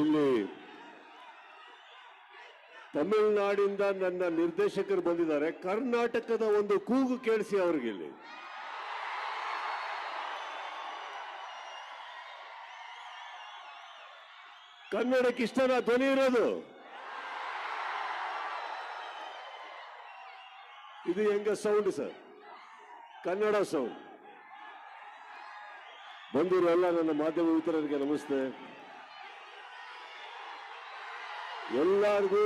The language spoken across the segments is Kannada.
ಇಲ್ಲಿ ತಮಿಳುನಾಡಿಂದ ನನ್ನ ನಿರ್ದೇಶಕರು ಬಂದಿದ್ದಾರೆ. ಕರ್ನಾಟಕದ ಒಂದು ಕೂಗು ಕೇಳಿಸಿ ಅವ್ರಿಗೆ ಇಲ್ಲಿ. ಕನ್ನಡಕ್ಕೆ ಇಷ್ಟನ ಧ್ವನಿ ಇರೋದು? ಇದು ಹೆಂಗ ಸೌಂಡ್ ಸರ್? ಕನ್ನಡ ಸೌಂಡ್ ಬಂದಿರೋ ಎಲ್ಲ ನನ್ನ ಮಾಧ್ಯಮ ಮಿತ್ರರಿಗೆ ನಮಸ್ತೆ. ಎಲ್ಲರಿಗೂ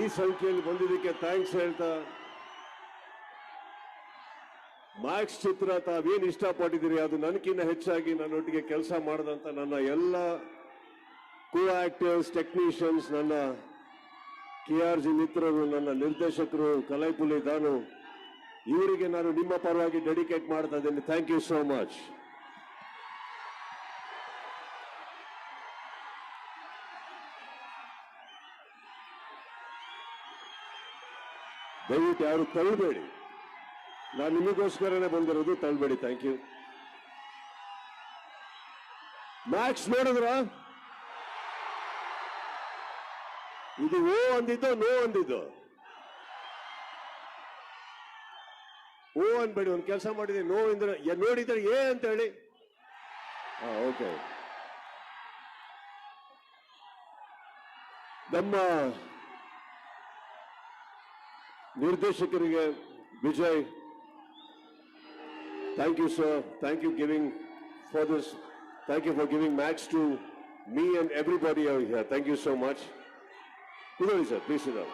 ಈ ಸಂಖ್ಯೆಯಲ್ಲಿ ಬಂದಿದ್ದಕ್ಕೆ ಥ್ಯಾಂಕ್ಸ್ ಹೇಳ್ತಾ ಮ್ಯಾಕ್ಸ್ ಚಿತ್ರ ತಾವೇನು ಇಷ್ಟಪಟ್ಟಿದ್ದೀರಿ? ಅದು ನನಗಿನ್ನ ಹೆಚ್ಚಾಗಿ ನನ್ನೊಟ್ಟಿಗೆ ಕೆಲಸ ಮಾಡಿದಂತ ನನ್ನ ಎಲ್ಲ ಕೋ ಆಕ್ಟರ್ಸ್ ಟೆಕ್ನಿಷಿಯನ್ಸ್ ನನ್ನ ಕೆ ಆರ್ ಜಿ ಮಿತ್ರರು, ನನ್ನ ನಿರ್ದೇಶಕರು, ಕಲೈಪುಲಿ ದಾನು, ಇವರಿಗೆ ನಾನು ನಿಮ್ಮ ಪರವಾಗಿ ಡೆಡಿಕೇಟ್ ಮಾಡ್ತಾ ಇದ್ದೀನಿ. ಥ್ಯಾಂಕ್ ಯು ಸೋ ಮಚ್ ದಯವಿಟ್ಟು ಯಾರು ತಳ್ಳಬೇಡಿ. ನಾನು ನಿಮಗೋಸ್ಕರನೇ ಬಂದಿರೋದು ತಳ್ಳಬೇಡಿ ಥ್ಯಾಂಕ್ ಯು ಮ್ಯಾಕ್ಸ್ ನೋಡಿದ್ರ? ಇದು ಓ ಅಂದಿದ್ದೋ, ನೋ ಅಂದಿದ್ದು? ಓ ಅನ್ಬೇಡಿ, ಒಂದು ಕೆಲಸ ಮಾಡಿದೆ, ನೋ ಅಂದ್ರೆ ಯ- ನೋಡಿದ್ರೆ ಏ ಅಂತ ಹೇಳಿ. ಓಕೆ ನಮ್ಮ ನಿರ್ದೇಶಕರಿಗೆ Vijay thank you sir thank you giving for this thank you for giving max to me and everybody here thank you so much Kudoli sir please ಇದಾವೆ